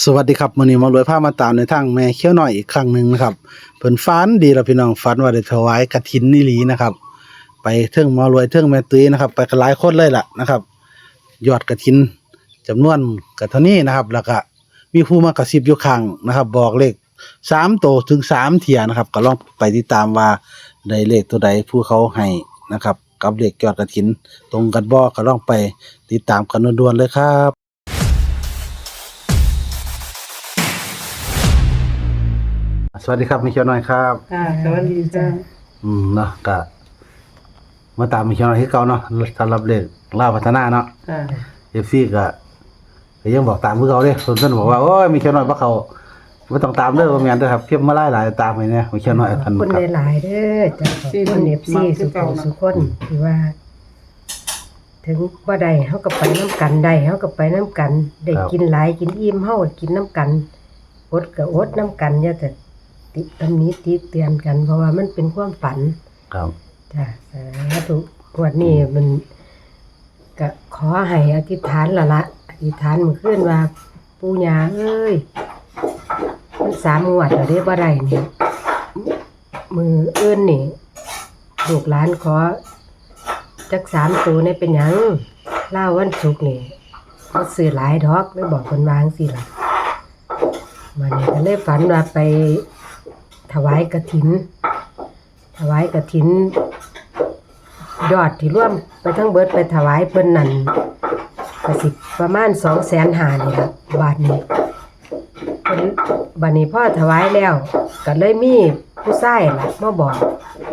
สวัสดีครับมื้อนี้มารวยพามาตามในทางแม่เขี้ยวน้อยอีกครั้งหนึ่งนะครับเพิ่นฝันดีแล้วพี่น้องฝันว่าได้ถวายกฐินนี่หลีนะครับ ไปเทิงมารวยเทิงแม่ตุ้ยนะครับ ไปกันหลายคนเลยล่ะนะครับ ยอดกฐินจำนวนก็เท่านี้นะครับ แล้วก็มีผู้มากระซิบอยู่ข้างนะครับ บอกเลข3โตถึง3เทียนะครับ ก็ลองไปติดตามว่าได้เลขตัวใดผู้เขาให้นะครับ กับเลขยอดกฐิน ตรงกันบ่ก็ลองไปติดตามกันด่วนๆเลยครับ สวัสดีครับมิเชียวน้อยครับ ค่ะสวัสดีจ้าอืมเนาะก็มาตามมิเชียวน้อยที่เก่าเนาะสำหรับเลขล่าวพัฒนาเนาะค่ะเอฟซีก็ก็ยังบอกตามคือเขาเด้ส่วนท่านบอกว่าโอ้ยมิเชียวน้อยบ่เขาบ่ต้องตามเด้อว่าแม่นเด้อครับเพียบมาหลายหลายๆตามให้เนี่ยมิเชียวน้อยท่านคนครับหลายๆเด้อจ้ะขอบคนเอฟซีสุขสุขคนที่ว่า ถึงว่าใดเฮาก็ไปน้ำกันได้เฮาก็ไปน้ำกัน ได้กินหลายกินอิ่มเฮาก็กินน้ำกันอดก็อดน้ำกันอย่าแต่ ติตำหนี้ติเตือนกัน เพราะว่ามันเป็นความฝันครับ จ้ะสาธุงวันนี้มันก็ขอให้อธิษฐานละละอธิษฐานมื้อคืนว่าปู่ย่าเอ้ยมันสามงวดแล้วเด้บ่ได้นี่มือเอื้นนี่ลูกหลานขอจักสามตัวนี่เป็นหยังเล่าวันศุกร์นี่เขาซื้อหลายดอกเลยบอกคนวาจั่งสิล่ะ มันนี่ก็เลยฝันว่าไป ถวายกระถิน ถวายกระถิน ยอดที่ร่วมไปทั้งเบิดไปถวายเพิ่นนั่นก็สิประมาณสองแสนหานี่ละบาทนี้เพิ่นบัดนี้พ่อถวายแล้วก็เลยมีผู้ชายล่ะมาบอก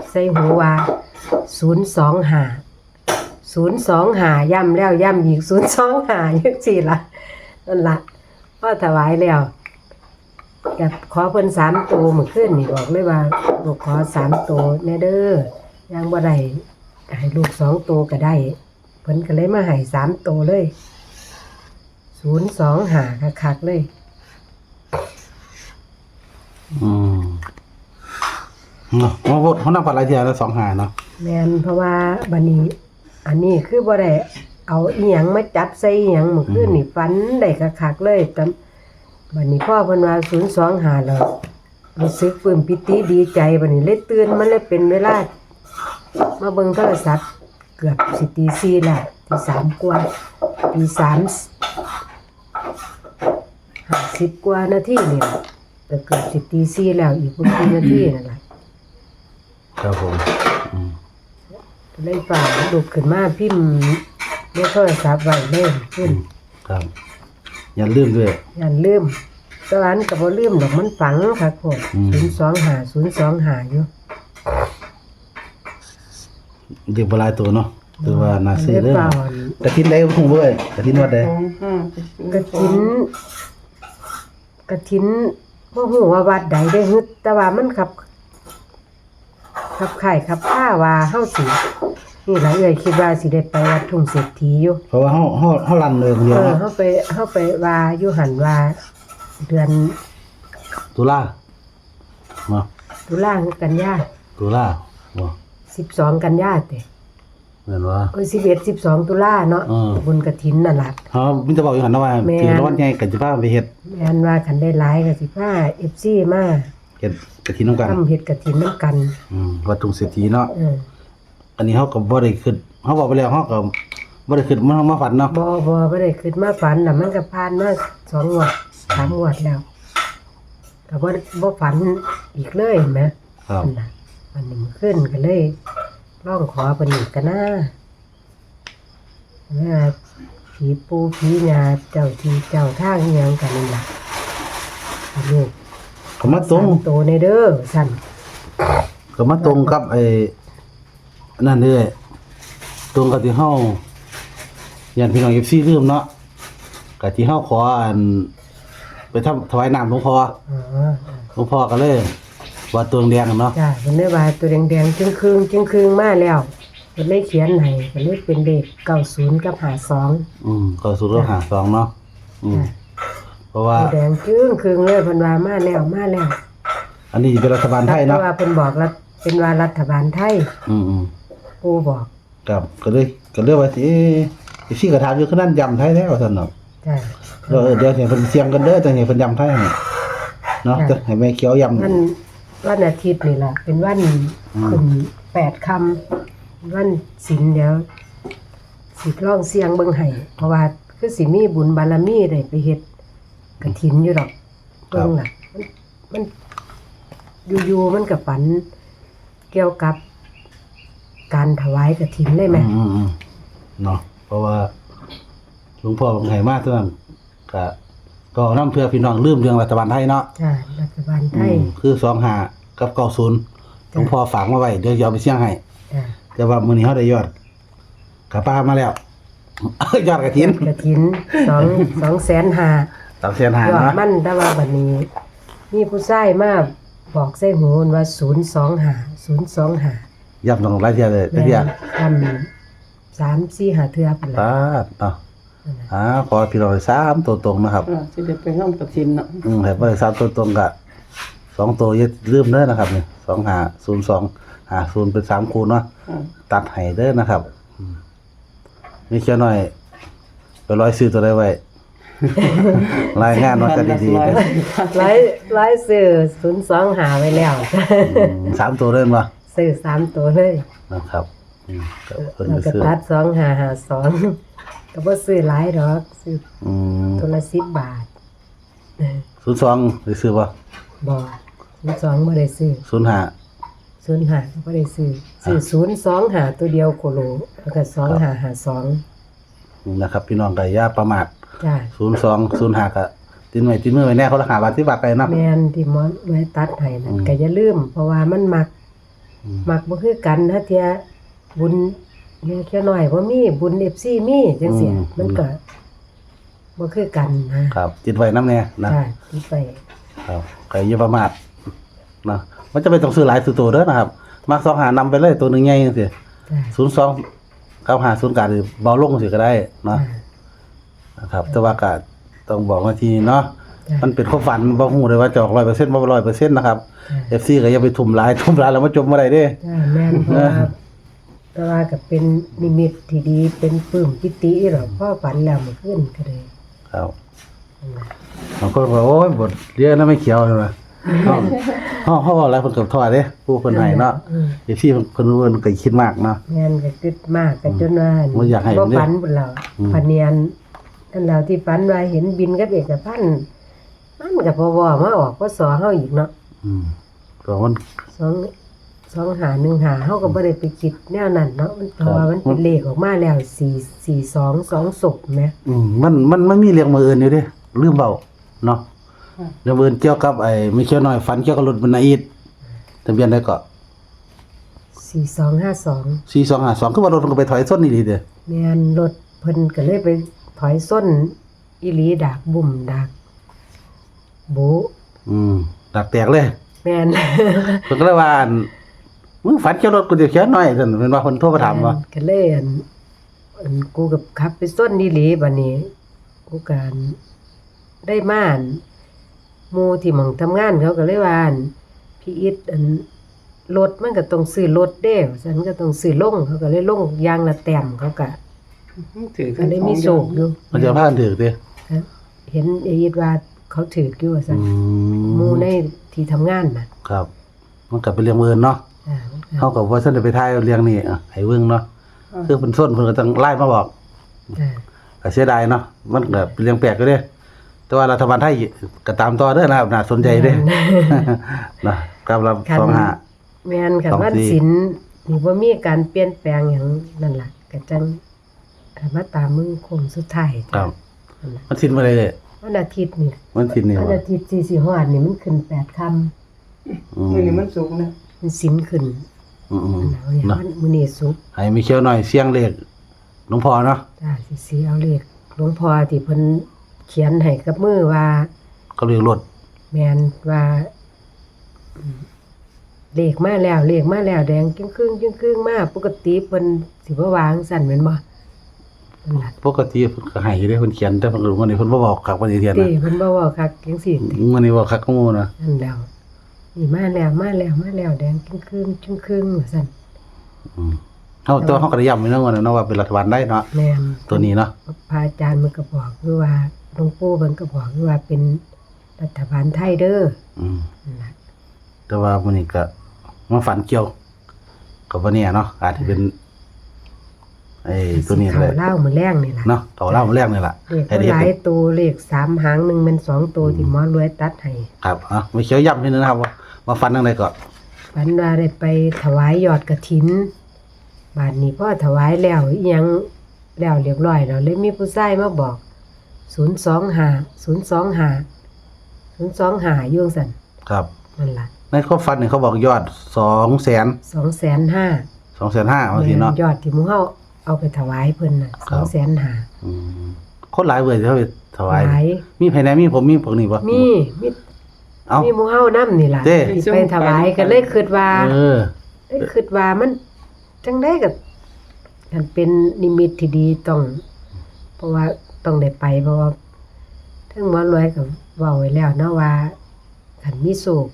ใส่หูว่า025 025ย่ำแล้วย่ำอีก025จังซี่ละนั่นละพ่อถวายแล้ว ก็ขอเพิ่นสามตัวเมื่อคืนนี่บอกเลยว่าลูกขอสามตัวแน่เด้อยังบ่ได้ให้ลูกสองตัวก็ได้เพิ่นก็เลยมาให้สามตัวเลย025คักๆเลยอืมเนาะมาพูดเขานำกันหลายเที่ยแล้วสองหาเนาะแม่นเพราะว่าบัดนี้ อันนี้คือบ่ได้เอาอีหยังมาจับใส่อีหยังเมื่อคืนนี่ฝันได้คักๆเลยแต่ บัดนี้พ่อเพิ่นว่า025แล้วรู้สึกปลื้มปิติดีใจบัดนี้เลยตื่นมันเลยเป็นเวลามาเบิ่งโทรศัพท์เกือบสิตี4แล้วตี3กว่าตี3 50กว่านาทีนี่ล่ะแต่เกือบสิตี4แล้วอีกบ่กี่นาทีนั่นล่ะครับผมอืมเลยฝ่าลุกขึ้นมาพิมพ์ในโทรศัพท์ไว้เลยขึ้น ครับ อย่าลืมด้วย อย่าลืมตอนนั้นก็บ่ลืมดอกมันฝังค่ะพวกอืม ศูนย์สองหาศูนย์สองหาอยู่เด็กโบราณตัวเนาะคือว่าน่าซื้อเลยเด้อฝ่ากระทินได้คงเว้ยกระทินวัดได้สองห้ากระถินกระถินบ่ฮู้ว่าวัดใดได้ฮึดแต่ว่ามันขับขับข่ายขับผ้าว่าเฮาสิ นี่ล่ะเอ้ยคิดว่าสิได้ไปวัดทุ่งเศรษฐีอยู่ เพราะว่าเฮาเฮาเฮารันเลยคนเอเดียวอเนาะเฮาไปเฮาไปว่าอยู่หันว่าเดือนตุลาเนาะตุลาคือกันยาตุลาบ่12 กันยาเตเหมือนว่า เอ้ย11 12 ตุลาเนาะอืม บุญกฐินนั่นล่ะ เฮามีแต่บอกอยู่หั่นนะว่าแม่น ถือรางวัลใหญ่ก็สิพาไปเฮ็ดแม่นว่าคันได้หลายก็สิพา FC มาเฮ็ดกระทินนำกัน ทำเฮ็ดกฐินนํกัน อืมวัดทุ่งเศรษฐีเนาะเออ อันนี้เฮาก็บ่ได้คิดเฮาบอกไปแล้วเฮาก็บ่ได้คิดมันมาฝันเนาะบ่บ่บ่ได้ขึ้นมาฝันน่ะมันก็ผ่านมาสองงวดสามงวดแล้วก็บ่บ่ฝันอีกเลยเห็นไหมครับนั่นน่ะอันนี้มันขึ้นก็เลยร้องขอเพิ่นอีกกันนะว่าผีปูผีญาเจ้าที่เจ้าทางอิหยังกันนั่นล่ะลูกก็มาตรงสามโตในเด้อสั่นก็มาตรงกับไอ้ นั่นเด้อตรงกับที่เฮาญาติพี่น้อง FC ลืมเนาะก็ที่เฮาขออัน ไปทำถวายน้ำหลวงพ่ออ๋อหลวงพ่อก็เลยว่าตัวแดงๆเนาะจ้าเพิ่นได้ว่าตัวแดงๆจึงครึ่งจึงครึ่งมาแล้วเพิ่นเลยเขียนให้ก็เลยเป็นเลข90กับ52อืมก็สุดแล้วหาสองเนาะอืมเพราะว่าตัวแดงจึงครึ่งเลยเพิ่นว่ามาแล้วมาแล้วอันนี้เป็นรัฐบาลไทยแต่เนาะว่าเพิ่นบอกรัฐเป็นว่ารัฐบาลไทย อืมอืม ปู่บอกครับก็เลยก็เลยว่าสิเอ๊ะสิกระทำอยู่คือนั่นยำไทยแล้วซั่นเนาะจ้ะเดี๋ยวเดี๋ยวให้เพิ่นเสียงกันเด้อจังให้เพิ่นย้ำไทยให้เนาะจะให้แม่เขียวย้ำวันวันอาทิตย์นี่ล่ะเป็นวันอืม ขึ้นแปดคำวันศีลเดี๋ยวสิร้องเสียงเบิ่งให้เพราะว่าคือสิมีบุญบารมีได้ไปเฮ็ดกฐินอยู่ดอกเบิ่งล่ะมันมันอยู่ๆมันก็ฝัน เกี่ยวกับ การถวายกฐินเลยแหม อืมอืมเนาะเพราะว่าหลวงพ่อของไห้มาเท่านั้นก็ก็นำเพื่อพี่น้องลืมเรื่องรัฐบาลไทยเนาะจ้ะรัฐบาลไทย อืมคือ25กับ90หลวงพ่อฝากมาไว้เดี๋ยวจะเอาไปเสี่ยงให้ จ้ะแต่ว่ามื้อนี้เฮาได้ยอดกะป้ามาแล้ว ยอดกระถินกฐินสองสองแสนห้า3แสนหายอดเนาะมันแต่ว่าบัดนี้ มีผู้ชายมาบอกใส่หูว่าศูนย์สองหาศูนย์สองหา ย้ำต้องหลายเที่ยเลยเที่ยทำสามสี่หาเทือเป็นปาละดเนาะอ่าขอให้พี่น้องได้สามตัวตรงนะครับ อ่าสิได้ไปห้องกระทินเนาะอืมให้บ่ได้สามตัวตรงกะสองตัวอย่าลืมเด้อนะครับนี่2 5 0 2 5 0เป็นสามคูณเนาะอ่าตัดให้เด้อนะครับอืมมีเขียวหน่อย ไปร้อยซื้อตัวได้ไว้ รายงานว่าจะดีๆเด้อไล่ไล่ซื้อศูนย์สองหาไว้แล้ว อืมสามตัวเล่นวะ ซื้อสามตัวเลยนะครับอืมก็เพิ่นเราไปก็ซื้อตัดสองหาหาสองก็บ่ซื้อหลายดอกซื้ออืมตัวละสิบบาทเออศูนย์สองได้ซื้อป่ะบ่ศูนย์สองบ่ได้ซื้อศูนย์ห้า ศูนย์หาก็บ่ได้ซื้อซื้อศูนย์สองหาตัวเดียวโคโลแล้วก็สองหาหาสองนะครับ พี่น้องก็อย่าประมาทจ้าศูนย์สองศูนย์ห้าก็ตินไว้ตินมือไว้แน่เขาละหาบาทที่บาทไปเนาะแมนที่หมอนไว้ตัดให้นั่นอืมก็อย่าลืมเพราะว่ามันมักอื มมักบ่คือกันถ้าเทียบุญเนี่ยแค่น้อยบ่มีบุญ FC มีจังซี่มันก็บ่คือกันนะครับจิตไว้น้ำแน่นะจ้าที่ไปครับก็อย่าประมาทนะมันจะไปต้องซื้อหลายซื้อตัวเด้อนะครับ มักสองหานำไปเลยตัวหนึ่งใหญ่จังซี่จ้าศูนย์สองเก้าหาศูนย์การหรือเบาลงสิก็ได้เนาะจ้านะครับ แต่ว่าก็ต้องบอกว่าทีเนาะจ้ะ มันเป็นความฝันบ่ฮู้เลยว่าจะออก100%บ่100%นะครับจ้า FC ก็อย่าไปทุ่มหลายทุ่มหลายแล้วมาจมบ่ได้เด้จ้าแม่นเพราะว่าแต่ว่าก็เป็นนิมิตที่ดีเป็นปลื้มปิติหรอกพ่อฝันแล้วเมื่อคืนก็เลยครับนั่นล่ะบางคนบอกโอ้ยบทเรียนน่ะไม่เขียวเลยว่าเฮาเฮาเฮาอะไรเพิ่นก็ทอดเด้ผู้เพิ่นให้เนาะอืม FC เพิ่นเพิ่นเพิ่นก็คิดมากเนาะแม่นก็คิดมากก็จนว่าบ่อยากให้บ่มันเด้ฝันพุ่นแล้วอืมพะเนียนนั่นแล้วที่ฝันว่าเห็นบินกับเอกพันธ์ มันก็พอวมาออกพศเฮาอีกเนาะอืมก็มัน สองสองหาหนึ่งหาเฮาก็บ่ได้ไปคิดแนวนั้นเนาะมันเพราะว่ามันเป็นเลขออกมาแล้ว4 4 2 2ศพแหมอืมมันมันมันมีเรื่องมืออื่นอยู่เด้ลืมเบาเนาะเรื่องมืออื่นเกี่ยวกับไอ้มีเขียวน้อยฝันเกี่ยวกับรถบรรณาอีดทะเบียนได้ก็4252 4252คือว่ารถมันก็ไปถอยส้นนี่ดีเด้อแม่นรถเพิ่นก็เลยไปถอยส้นอีหลีดากบุ่มดาก บุอืมดักแตกเลยแม่น เพิ่นก็เลยว่าอั่นมึงฝันเกี่ยวรถกูเดี๋ยวเขียวน้อยซั่นเป็นว่าเพิ่นโทรมาถามว่า ก็เลยอันอันกูกับขับไปส้นนี่หลีบัดนี้ กูการได้มาอันหมู่ที่หม่องทำงานเขาก็เลยว่าอันพี่อิดอันรถมันก็ต้องซื้อรถเด้ฉันก็ต้องซื้อลงเขาก็เลยลงยางละแต้มเขาก็ถือก็ได้มีโศกอยู่มันจะพากันถือเด้ครับเห็นไอ้อิดว่า เขาถืออยู่ว่าซั่นอืหมู่ในที่ทำงานน่ะครับ มันก็เป็นเรื่องมืออื่นเนาะอ่ามันก็เฮาก็บ่ทันได้ไปทายเรื่องนี้อะให้เบิ่งเนาะคือเพิ่นส้นเพิ่นก็ต้องไล่มาบอกอ่าก็เสียดายเนาะมันก็เป็นเรื่องแปลกอยู่เด้ แต่ว่ารัฐบาลไทยก็ตามต่อเด้อนะครับน่าสนใจเด้ นะกับรับคันสองห้าแม่นค่ะสองวันสี่ศิลป์นี่บ่มีการเปลี่ยนแปลงหยังนั่นล่ะก็จังอ่ามาตามมือโคงสุดท้ายครับนั่นล่ะมันสิ้นมาเลยเด้ วันอาทิตย์นี่มันสิ้นนี่วันว่าอาทิตย์สี่สิฮอดนี่มันขึ้น8ค่ำอืมมื้อนี้มันสูงนะมันศิลป์ขึ้นอืมหนาวเนี่ยๆเนาะวันมื้อนี้สุกร์ให้มีเขียวหน่อยเสียงเลขหลวงพ่อเนาะจ้าสิสิเอาเลขหลวงพ่อที่เพิ่นเขียนให้กับมือว่า ก็เรียกรถแม่นว่าอืมเลขมาแล้วเลขมาแล้วแดงจึงครึ่งจึงครึ่งมาปกติเพิ่นสิบ่วางสั่นแม่นบ่นั่นล่ะ ปกติเพิ่นก็ให้อยู่เด้เพิ่นเขียนแต่เพิ่นก็วันนี้เพิ่นบ่บอกคักวันนี้เทียนตินะเพิ่นบ่เว้าคักจังซี่ติวันนี้บอกคักก็งูนะนั่นแล้วนี่มาแล้วมาแล้วมาแล้วแดงจึงครึ่งจึงครึ่งว่าซั่นอืมเฮาแตัวาเฮาก็ได้ย้ำไว้เนาะว่าเนาะว่าเป็นรัฐบาลได้เนาะแม่นตัวนี้เนาะพระอาจารย์มันก็บอกด้วยว่าหลวงปู่มันก็บอกด้วยว่าเป็นรัฐบาลไทยเด้ออืมนั่นล่ะแต่ว่ามื้อนี้ก็มาฝันเกี่ยวกับว่าเนี่ยเนาะอาจจะเป็น ไอ้ตัวนี้เขาเลยเล่ามือแรงนี่ล่ะเนาะเขาเล่ามาแรกนี่ล่ะเลขไอ้ก็เด็กหลายตัวเลขสามหางหนึ่งเป็นสองตัวที่หมอรวยตัดให้ครับอะไม่เขียวย้ำนิดนึงนะครับว่าว่าฝันจังไดก็ฝันว่าได้ไปถวายยอดกระถิน บาดนี้พ่อถวายแล้วอิหยังแล้วเรียบร้อยแล้วเลยมีผู้ชายมาบอกศูนย์สองหาศูนย์สองหาศูนย์สองหายุ่งสันครับนั่นล่ะในข้อฝันเนี่ยเขาบอกยอดสองแสนสองแสนห้าสองแสนห้าบางทีเนาะยอดที่หมูเฮา เอาไปถวายเพิ่นน่ะคสรับองแสนหาอืมคนหลายเว้ยที่เขาไปถวาย หลายมีภายในมีผมมีพวกนี้ปะมีมีเอ้า มีหมูเฮานํนี่ล่ะเด้ ที่ไปถวายก็เลยคิดว่า เออ เอ้ยคิดว่ามันจังได้กับมันเป็นนิมิตที่ดีต้อง เพราะว่าต้องได้ไปเพราะว่าทั้งหมอรวยกับเว้าไว้แล้วนะว่าคันมีโศก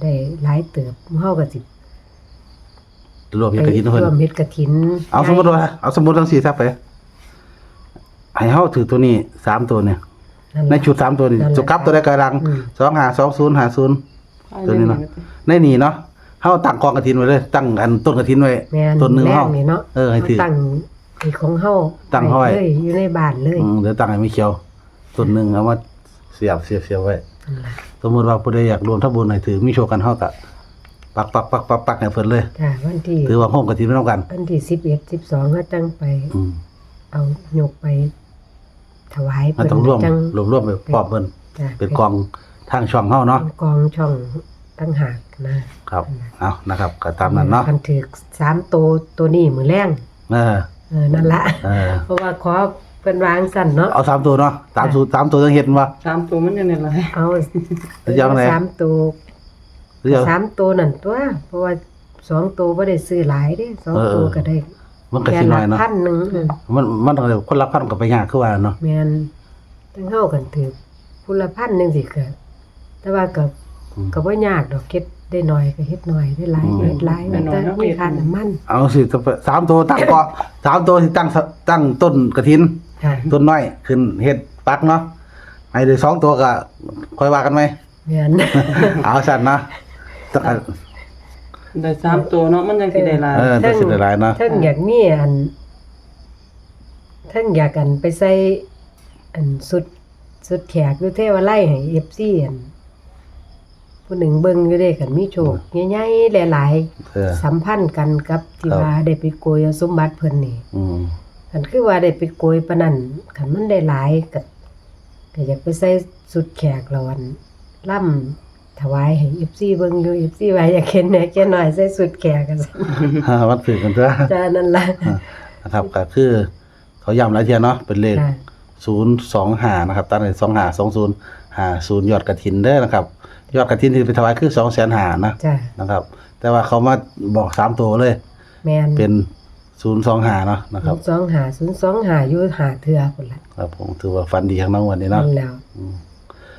ได้หลายเติบเฮาก็สิ รวมไปยากระถินเพิ่นร่วมเฮ็ดกฐิน เอาสมมติว่าเอาสมมติทั้งสี่ทับไปให้เฮาถือตัวนี้สามตัวเนี่ยนั่นในล่ะชุดสามตัวนี่นั่นแหละจุกับตัวใดกระดังอืมสองหาสองศูนย์หาศูนย์ตัวนี้เนาะในนี่เนาะเฮาตั้งกองกระถินไว้เลยตั้งอันต้นกระถินไว้แม่นต้นหนึ่งแรเฮากนี่เนาะเออให้ถือตั้งไอ้ของเฮาตั้งเฮาไว้เลยอยู่ในบ้านเลยอืมเดี๋ยวตั้งให้ไม่เขียวต้นหนึ่งเอามาเสียบเสียบเสียบไว้นั่นล่ะสมมติว่าผู้ใดอยากรวมทับบุญให้ถือมีโชว์กันเฮาก็ ปักปักปักปักปักให้เพิ่นเลยจ้ะวันที่ถือว่าโฮมกระถินไม่ต้องกัน วันที่11 12เฮาจังไป อืมเอายกไป ถวายมันต้องร่วมจังรวมร่วมไปปอบเพิ่นจ้ะเป็นกองทางช่องเฮาเนาะเป็นกองช่องตั้งหากนะครับเอานะครับก็ตามนั้นเนาะคันถือสามตัวตัวนี้มือแรงเออเออนั่นละ เออเพราะว่าขอเพิ่นวางสั่นเนาะเอาสามตัวเนาะสามสูตรสามตัวต้องเห็นว่าสามตัวมันอยู่ในไรเอาจะเอาไหนสามตัว หรือเอา สามตัวนั่นตัวเพราะว่าสองตัวบ่ได้ซื้อหลายเด้สองเออตัวก็ได้มันก็แค่สิน้ละอยเนาะพันหนึงอืมมันมันต้องเรียกคนละพันกับไปยากคือว่าเนาะแม่นตั้งเฮากันถือผู้ละพันหนึงสิก็แต่ว่าก็อืม ก็บ่ยากดอกเฮ็ดได้น้อยก็เฮ็ดน้อยได้หลายก็เฮ็ดหลายมันแต่มีค่าน้ำมันเอาสิสามตัวตั้งเกาะสามตัวที่ตั้งตั้งต้นกระถิน ค่ะต้นน้อยขึ้นเฮ็ดปักเนาะให้ได้สองตัวก็ค่อยว่ากันไหม แม่น เอาสั่นนะ ตั้งได้สามตัวเนาะมันยังสิได้หลายเออตัวสิได้หลายเนาะเทิงอยากมีอันเทิงอยากกันไปใส่อันสุดสุดแขกอยู่เทวาไล่ให้ FC อันผู้หนึ่งเบิ่งอยู่เด้กันมีโชคใหญ่ๆหลายเออๆสัมพันธ์กันกับที่ครับว่าได้ไปโกยเอาสมบัติเพิ่นนี่อืมคันคือว่าได้ไปโกยปานนั้นคันมันได้หลายก็ก็อยากไปใส่สุดแขกแล้วอันล่ำ ถวายให้ FC เบิ่งอยู่ FC ว่าอยากเห็นแหน่แค่น้อยใส่สุดแขกกันซั่นวันฝึกกันเถอะจ้านั่นล่ะนะครับก็คือ เขาย้ำหลายเทียเนาะเป็นเลข จ้ะศูนย์สองหานะครับตั้งแต่สองหาสองศูนย์หาศูนย์ยอดกระถินเด้อนะครับ ยอดกระถินที่ไปถวายคือสองแสนหานะจ้ะนะครับ แต่ว่าเขามาบอกสามตัวเลย แมนเป็นศูนย์สองหาเนาะนะครับสองหาศูนย์สองหาอยู่หาเถื่อคนละครับผมถือว่าฟันดีข้างน้องวันนี้เนาะนั่นแล้วอืม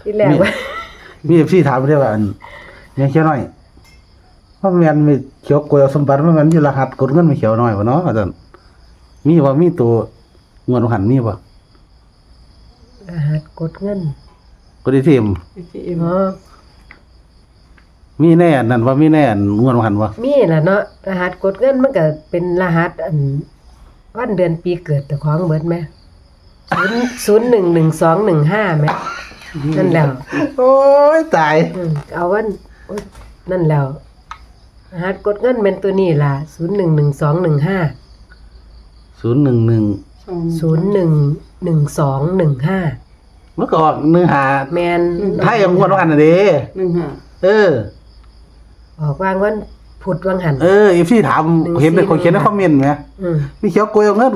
ที่แรกว่า มีเอฟซีถามไปได้ว่าอันยังเขียวหน่อยว่าแมนมีเขียวกวยเอาสมบัติว่ามันอยู่รหัสกดเงินไม่เขียวหน่อยวะเนาะอาจารย์มีว่ามีตัวเงินหันมีป่ะรหัสกดเงินกดดีทีมอ๋อมีแน่นั่นว่ามีแน่เงินหันวะมีล่ะเนาะรหัสกดเงินมันก็เป็นรหัสอันวันเดือนปีเกิดแต่ของเบิดไหมศูนย์หนึ่งหนึ่งสองหนึ่งห้าไหม นั่นแล้วโอ้ยตายอืมเอาวันโอ๊ยนั่นแล้วรหัสกดเงินเป็นตัวนี้ล่ะศูนย์หนึ่งหนึ่งสองหนึ่งห้าศูนย์หนึ่งหนึ่งศูนย์หนึ่งหนึ่งสองหนึ่งห้าเมื่อก่อนเนื้อหาแมนไทยยังงวดว่าหันน่ะเด้หนึ่งห้าเออออกวางวันผุดวังหัน เออเอฟซีถามหนึ่งเห็นในสี่คนเขียนในหนึ่งคอมเมนต์ไหมอืมมีเขียวกวยเอาเงิน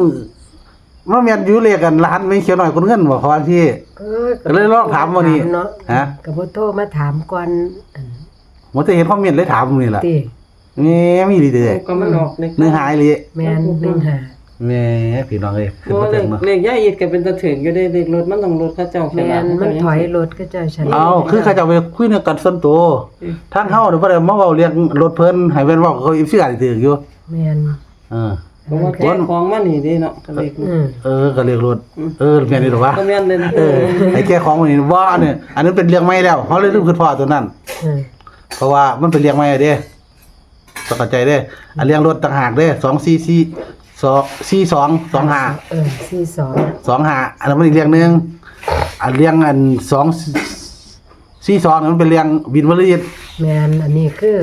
มันแม่นอยู่เลขกันร้านไม่เขียวหน่อยคนเงินบ่เขาว่าพี่ เออก็เลยลองถามวันนี้เนาะฮะกับโทรมาถามก่อนอันผมจะเห็นคอมเมนต์เลยถามมึงนี่ล่ะติแหม่มีดีเด้อก็มันออกเลขเนื้อหายเลยแม่นหนึ่งหาแหม่พี่น้องเอ้ยขึ้นเพราะมาว่าเลเถิขงเนาะเลขย่าอีดก็เป็นตะถึงอยู่ได้เลขรถมันต้องรถเขาเจ้าแม่นมันถอยรถก็เจ้าฉันเอาคือเขาจะเอาไปคุยเรื่องกันส่วนตัวทางเฮาเดี๋ยวบ่ได้มาเว้าเรียกรถเพิ่นให้เพิ่นเว้าเขาอีกสิอาจสิถืออยู่แม่นเออ เพราะว่าแก้ของมานี่เด้เนาะก็เลยอืมเออก็เรียกรถเออแม่นนี่หรอวะก็แม่นเลยนะเออไอ้แก้ของมันนี่ว่าเนี่ยอันนั้นเป็นเรื่องใหม่แล้วเขาเลยลืมขึ้นพ่อตัวนั้น อืมเพราะว่ามันเป็นเรื่องใหม่อะเด้ต้องเข้าใจเด้ อันเรื่องรถต่างหากเด้2 4 4 2 4 2 2 5เออสี่สอง2 5อันนั้นมันอีกเรื่องหนึงอันเรื่องอัน2 4 2นั้นมันเป็นเรื่องบินวรยิตแมนอันนี้คือ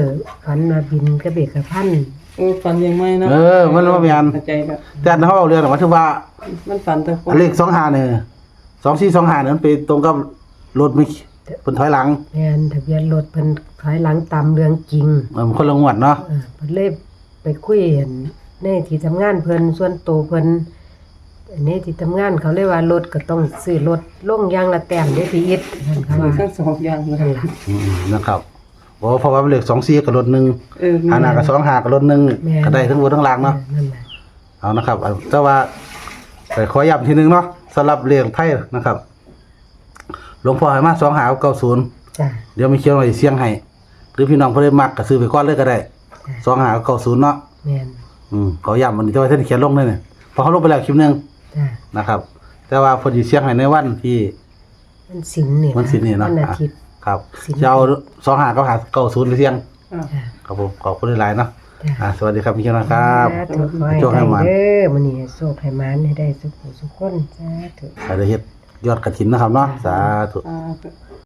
ฝันมาบินกระเบกกระพัน โอ้ฝันยังไม่เนาะเออมันว่าแม่น เข้าใจแล้วแต่อันเขาเอาเรื่องน่ะว่าถือว่ามันฝันแต่คนอันเลข25เนี่ย2 4 2 5นั้นไปตรงกับรถมิเพิ่นถอยหลังแมนทะเบียนรถเพิ่นถอยหลังตามเรื่องจริงเออมันคนละงวดเนาะเออเพิ่นเลยไปคุยกันในที่ทำงานเพิ่นส่วนโตวเพิ่นอันนี้ที่ทำงานเขาเลยว่ารถก็ต้องซื้อรถลงอยางละแต้มได้พี่อิดนั่นเขาว่าทั้งสองอย่างเลยนั่นล่ะอืมนะครับบ อกว่าเพราะว่ามันเลข2 4กับรถหนึ่งเออหาหน้ากับ2 5กับรถหนึ่งแม่น ก็ได้ทั้งบนทั้งล่างเนาะนั่นแหละเอานะครับเอาแต่ว่าไปขอย้ำทีหนึงเนาะสำหรับเรื่องไทยนะครับหลวงพ่อให้มา2 5กับ90จ้ะ เดี๋ยวมีเขียนไว้เสียงให้หรือพี่น้องเพิ่นได้มักก็ซื้อไปก่อนเลยก็ได้2 5กับ90เนาะแม่นอืมขอย้ำมันนี้แต่ว่าท่านเขียนลงเลยเนี่ยเพอเขาลงไปแล้วคลิปหนึงจ้ะนะครับ แต่ว่าเพอดีเสียงให้ในวันที่ มันสิงนี่มันสินี่เนาะ วันอาทิตย์ ครับสิงจะเอาสองหากับหาเก้าศูนย์ไปเสียง อะจ้ะครับผมขอบคุณหลายๆเนาะจ้ะ อ่าสวัสดีครับพี่เชียวนะครับ สาธุขอให้โชคให้ได้มันเด้อมื้อนี้ให้โชคให้หมันให้ได้สุขสุขคนสาธุใครได้เฮ็ดยอดกระถินนะครับเนาะสาธุ อ่า